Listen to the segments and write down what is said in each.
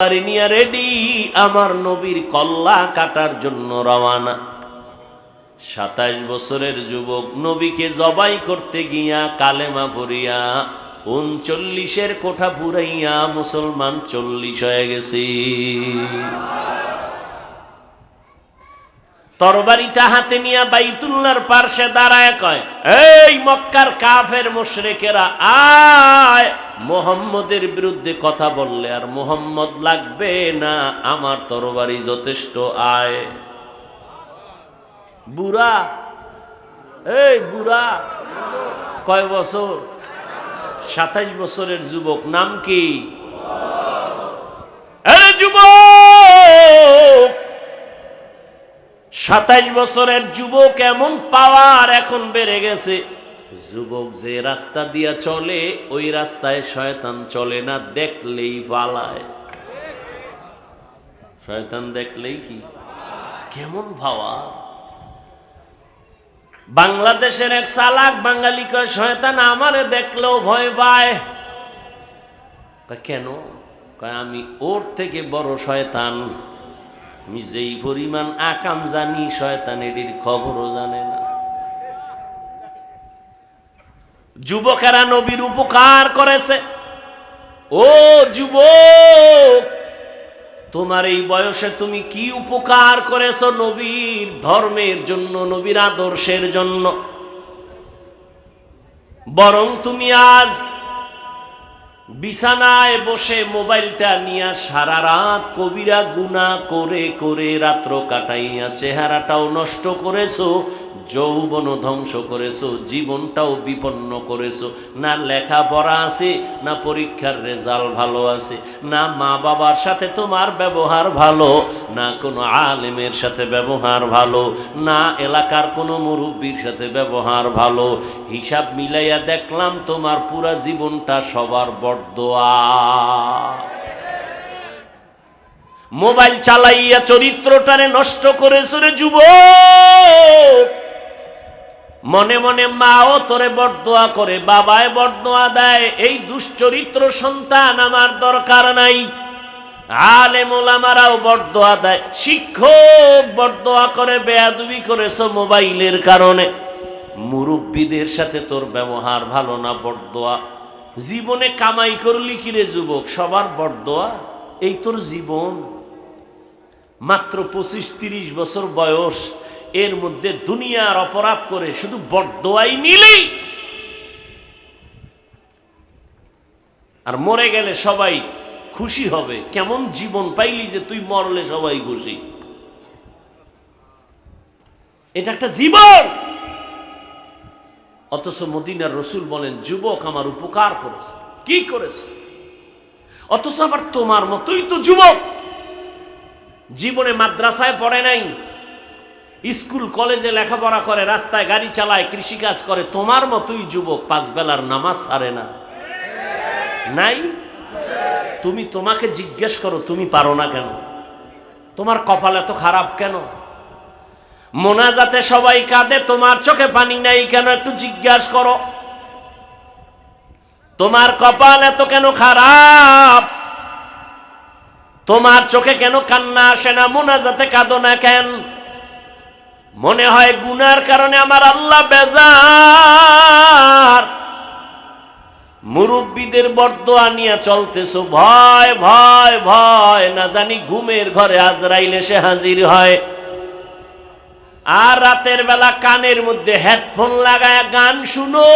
নিয়ে রেডি আমার নবীর কল্লা কাটার জন্য রওয়ানা সাতাইশ বছরের যুবক নবীকে জবাই করতে গিয়া কালেমা পড়িয়া উনচল্লিশের কোঠা মুসলমান চল্লিশ হয়ে গেছে। তরবারিটা হাতে নিয়ে বাইতুল্লার পার্শ্বে দাঁড়ায় কয়, এই মক্কার কাফের মুশরেকেরা, আয় মোহাম্মদের বিরুদ্ধে কথা বললে আর মোহাম্মদ লাগবে না, আমার তরবারি যথেষ্ট আয়। বুড়া? এই বুড়া, কয় বছর? সাতাইশ বছরের যুবক, নাম কি? যুবক! সাতাইশ বছরের যুবক এমন পাওয়ার এখন বেড়ে গেছে। যুবক যে রাস্তা দিয়া চলে, ওই রাস্তায় শয়তান চলে না, দেখলেই পালায়। শয়তান দেখলেই কি? কেমন ভাবা বাংলাদেশের এক চালাক বাঙালি কয়, শয়তান আমারে দেখলেও ভয় পায়। কেন? কয়, আমি ওর থেকে বড় শয়তান। আমি যেই পরিমাণ আকাম জানি, শয়তান এটির খবরও জানে না। যুবকেরা নবীর উপকার করেছে। ও যুবক, তোমার এই বয়সে তুমি কি উপকার করেছ নবীর ধর্মের জন্য, নবীর আদর্শের জন্য? বরং তুমি আজ বিছানায় বসে মোবাইলটা নিয়ে সারা রাত কবিরা গুণা করে করে রাত্র কাটাইয়া চেহারাটাও নষ্ট করেছ যৌবনও ধ্বংস করেছ, জীবনটাও বিপন্ন করেছ। না লেখাপড়া আছে, না পরীক্ষার রেজাল্ট ভালো আছে। না মা বাবার সাথে তোমার ব্যবহার ভালো, না কোনো আলেমের সাথে ব্যবহার ভালো, না এলাকার কোনো মুরব্বীর সাথে ব্যবহার ভালো। হিসাব মিলাইয়া দেখলাম তোমার পুরা জীবনটা সবার বড়দোয়া মোবাইল চালাইয়া চরিত্রটারে নষ্ট করেছ রে যুবক। মনে মনে মাও তোরে বরদোয়া করে বাবায় বরদোয়া দেয়, এই দুশ্চরিত্র সন্তান আমার দরকার নাই। আলেম ওলামারাও বরদোয়া দেয়, শিক্ষক বরদোয়া করে, বেয়াদুবি করেছ মোবাইলের কারণে। মুরব্বীদের সাথে তোর ব্যবহার ভালো না বরদোয়া। জীবনে কামাই করলি কিরে যুবক, সবার বরদোয়া? এই তোর জীবন। মাত্র পঁচিশ তিরিশ বছর বয়স এর মধ্যে দুনিয়ার অপরাধ করে শুধু বরদোয়াই নিলেই। আর মরে গেলে সবাই খুশি হবে। কেমন জীবন পাইলি যে তুই মরলে সবাই খুশি? এটা একটা জীবন! অথচ মদিনার রসুল বলেন, যুবক আমার উপকার করেছে। কি করেছে? অথচ আবার তোমার মতোই তো যুবক। জীবনে মাদ্রাসায় পড়ে নাই। স্কুল, কলেজে লেখাপড়া করে, রাস্তায় গাড়ি চালায়, কৃষিকাজ করে, তোমার মতোই যুবক পাঁচ বেলার নামাজ সারে না। নাই? তুমি তোমাকে জিজ্ঞেস করো, তুমি পারো না কেন? তোমার কপাল এত খারাপ কেন? মোনাজাতে সবাই কাঁদে, তোমার চোখে পানি নাই কেন? একটু জিজ্ঞাসা করো। তোমার কপাল এত কেন খারাপ? তোমার চোখে কেন কান্না আসে না? মোনাজাতে কাঁদো না কেন? মনে হয় গুনার কারণে আমার আল্লাহ বেজার। মুরব্বীদের বর্দোয়া নিয়ে চলতেছো, ভয় ভয় ভয়, না জানি ঘুমের ঘরে আজরাইল এসে হাজির হয়। আর রাতের বেলা কানের মধ্যে হেডফোন লাগায় গান শুনো।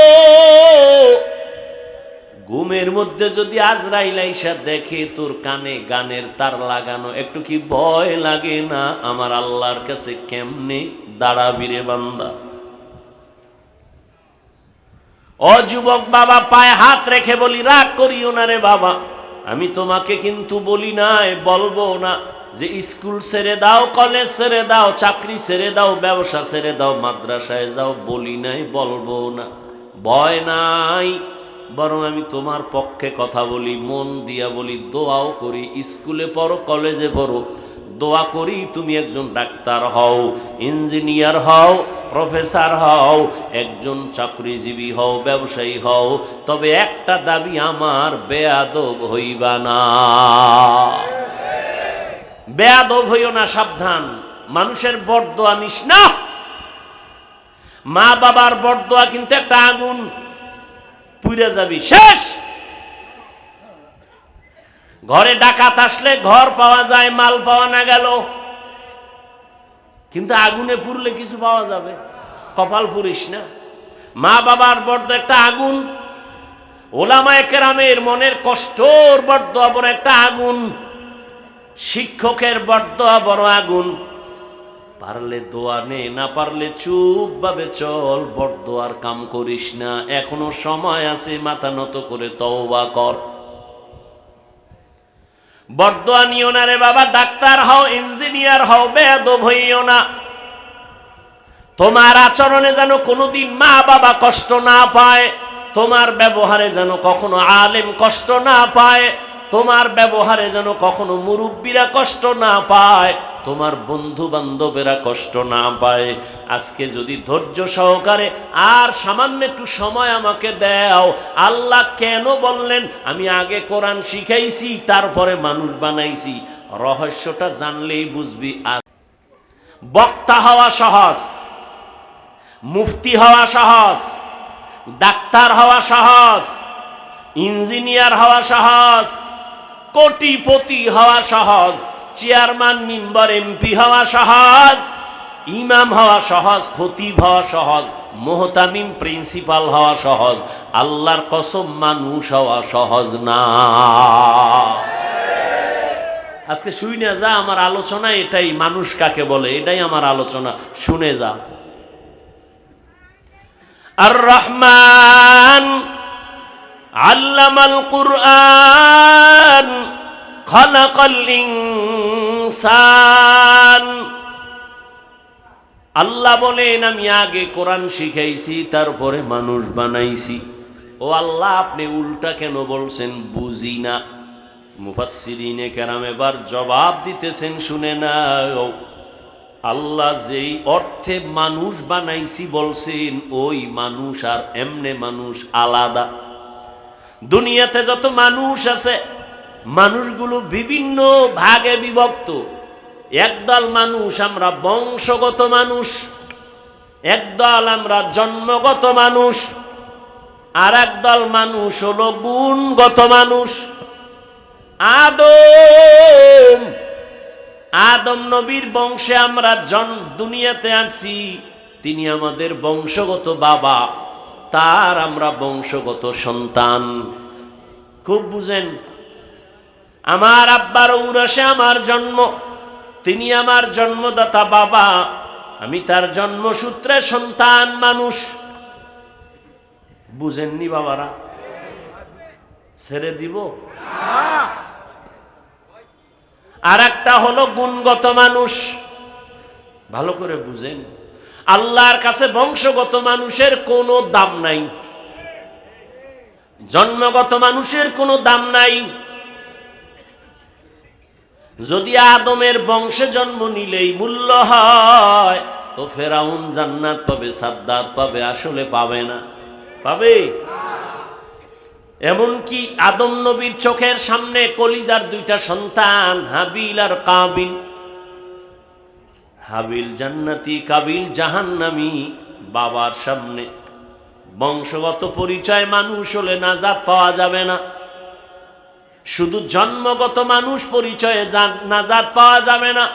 ঘুমের মধ্যে যদি আজরাইল আইসা দেখে তোর কানে গানের তার লাগানো, একটু কি ভয় লাগে না? আমার আল্লাহর কাছে কেমনে দাঁড়াবি রে বান্দা? ও যুবক বাবা, পায়ে হাত রেখে বলি, রাগ করিও না রে বাবা। আমি তোমাকে কিন্তু বলি নাই, বলব না যে স্কুল ছেড়ে দাও, কলেজ ছেড়ে দাও, চাকরি ছেড়ে দাও, ব্যবসা ছেড়ে দাও, মাদ্রাসায় যাও, বলি নাই, বলব না। ভয় নাই। বরং আমি তোমার পক্ষে কথা বলি, মন দিয়া বলি, দোয়াও করি, স্কুলে পড়ো, কলেজে পড়ো, দোয়া করি, তুমি একজন ডাক্তার হও, ইঞ্জিনিয়ার হও, প্রফেসর হও, একজন চাকরিজীবী হও, ব্যবসায়ী হও, তবে একটা দাবি আমার, বেয়াদব হইবা না। বেয়াদব হইও না, সাবধান, মানুষের বরদোয়া নিস না। মা বাবার বরদোয়া কিন্তু একটা আগুন। পুড়ে যাবি। শেষ! ঘরে ডাকাত আসলে ঘর পাওয়া যায়, মাল পাওয়া না গেল। কিন্তু আগুনে পুড়লে কিছু পাওয়া যাবে। কপাল পুরিস না। মা বাবার বর্দ একটা আগুন ওলামায় কেরামের মনের কষ্টর বর্দ বড় একটা আগুন, শিক্ষকের বর্দ বড় আগুন। পারলে দোয়া নে, না পারলে চুপ ভাবে চল বড় আর কাম করিস না। এখনও সময় আছে, মাথা নত করে তওবা কর। বর্দোয়া নিও না রে বাবা, ডাক্তার হও, ইঞ্জিনিয়ার হও, বেয়াদব হইও না। তোমার আচরণে যেন কোনোদিন মা বাবা কষ্ট না পায়, তোমার ব্যবহারে যেন কখনো আলেম কষ্ট না পায়, তোমার ব্যবহারে যেন কখনো মুরব্বীরা কষ্ট না পায় তোমার বন্ধু বান্ধবেরা কষ্ট না পায়। আজকে যদি ধৈর্য সহকারে আর সামান্য একটু সময় আমাকে দাও। আল্লাহ কেন বললেন, আমি আগে কোরআন শিখাইছি, তারপরে মানুষ বানাইছি। রহস্যটা জানলেই বুঝবি আর বক্তা হওয়া সহজ, মুফতি হওয়া সহজ, ডাক্তার হওয়া সহজ, ইঞ্জিনিয়ার হওয়া সহজ, কোটিপতি হওয়া সহজ। চেয়ারম্যান, মেম্বার, এমপি হওয়া সহজ, ইমাম হওয়া সহজ, খতিব হওয়া সহজ, মোহতামিম প্রিন্সিপাল হওয়া সহজ, আল্লাহর কসম মানুষ হওয়া সহজ না। আজকে শুই না যা, আমার আলোচনা এটাই, মানুষ কাকে বলে, এটাই আমার আলোচনা, শুনে যা। আর রহমান আল্লামাল কুরআন, খালাকাল ইনসান। আল্লাহ বলেন, আমি আগে কোরআন শিখাইছি, তারপরে মানুষ বানাইছি। ও আল্লাহ, আপনি উল্টা কেন বলছেন? বুঝি না। মুফাসসিরিনে কেরাম এবার জবাব দিতেছেন, শুনে না আল্লাহ যেই অর্থে মানুষ বানাইছি বলছেন, ওই মানুষ আর এমনে মানুষ আলাদা। দুনিয়াতে যত মানুষ আছে মানুষগুলো বিভিন্ন ভাগে বিভক্ত। একদল মানুষ আমরা বংশগত মানুষ, একদল আমরা জন্মগত মানুষ, আর একদল মানুষ হলো গুণগত মানুষ। আদম আদম নবীর বংশে আমরা জন দুনিয়াতে আছি, তিনি আমাদের বংশগত বাবা, তার আমরা বংশগত সন্তান। খুব বুঝেন আমার আব্বার উরসে আমার জন্ম। তিনি আমার জন্মদাতা বাবা। আমি তার জন্মসূত্রে সন্তান মানুষ। বুঝেননি বাবারা? ছেড়ে দিব? আর একটা হলো গুণগত মানুষ। ভালো করে বুঝেন। আল্লাহর কাছে বংশগত মানুষের কোনো দাম নাই। জন্মগত মানুষের কোনো দাম নাই। যদি আদমের বংশে জন্ম নিলেই মূল্য হয়, তো ফেরাউন জান্নাত পাবে, সাদ্দাত পাবে, আসলে পাবে না। পাবে? এমনকি আদম নবীর চোখের সামনে কলিজার দুইটা সন্তান, হাবিল আর কাবিল। হাবিল জান্নাতি, কাবিল জাহান্নামি, বাবার সামনে। বংশগত পরিচয় মানুষ হলে নাজাত পাওয়া যাবে না। শুধু জন্মগত মানুষ পরিচয়ে নাজাত পাওয়া যাবে না।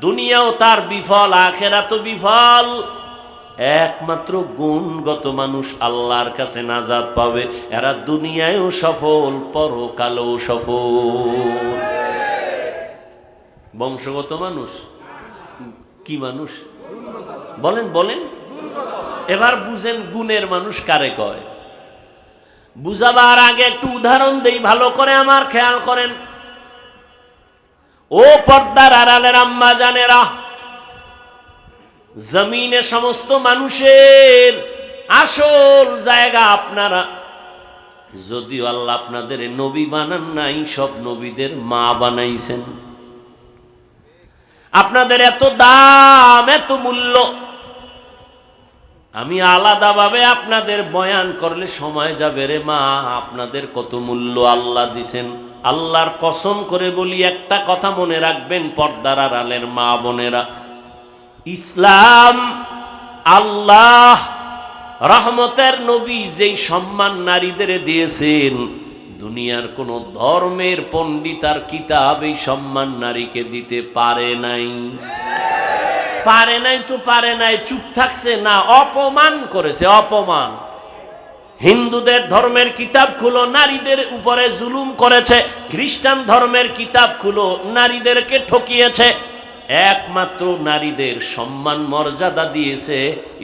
দুনিয়াও তার বিফল আখেরা তো বিফল। একমাত্র গুণগত মানুষ আল্লাহর কাছে নাজাদ পাবে। এরা দুনিয়ায়ও সফল, পরকালেও সফল। বংশগত মানুষ? কি মানুষ? বলেন বলেন। এবার বুঝেন গুণের মানুষ কারে কয়? বুঝাবার আগে একটু উদাহরণ দেই, ভালো করে আমার খেয়াল করেন। ও পর্দার আড়ালের আম্মা জানেরা, জমিনে সমস্ত মানুষের আসল জায়গা আপনারা। যদিও আল্লাহ আপনাদের নবী বানান নাই, সব নবীদের মা বানাইছেন। আপনাদের এত দাম, এত মূল্য আমি আলাদাভাবে আপনাদের বয়ান করলে সময় যাবে রে মা, আপনাদের কত মূল্য আল্লাহ দিছেন। আল্লাহর কসম করে বলি, একটা কথা মনে রাখবেন পর্দার আড়ালের মা বোনেরা। ইসলাম আল্লাহ রহমতের নবী যেই সম্মান নারীদের দিয়েছেন, দুনিয়ার কোন ধর্মের পণ্ডিত আর কিতাব এই সম্মান নারীকে দিতে পারে নাই। পারে নাই, তো পারে নাই, চুপ থাকছে না, অপমান করেছে, অপমান। হিন্দুদের ধর্মের কিতাব খুলো, নারীদের উপরে জুলুম করেছে, খ্রিস্টান ধর্মের কিতাব খুলো, নারীদেরকে ঠকিয়েছে। একমাত্র নারীদের সম্মান মর্যাদা দিয়েছে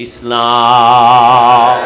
ইসলাম।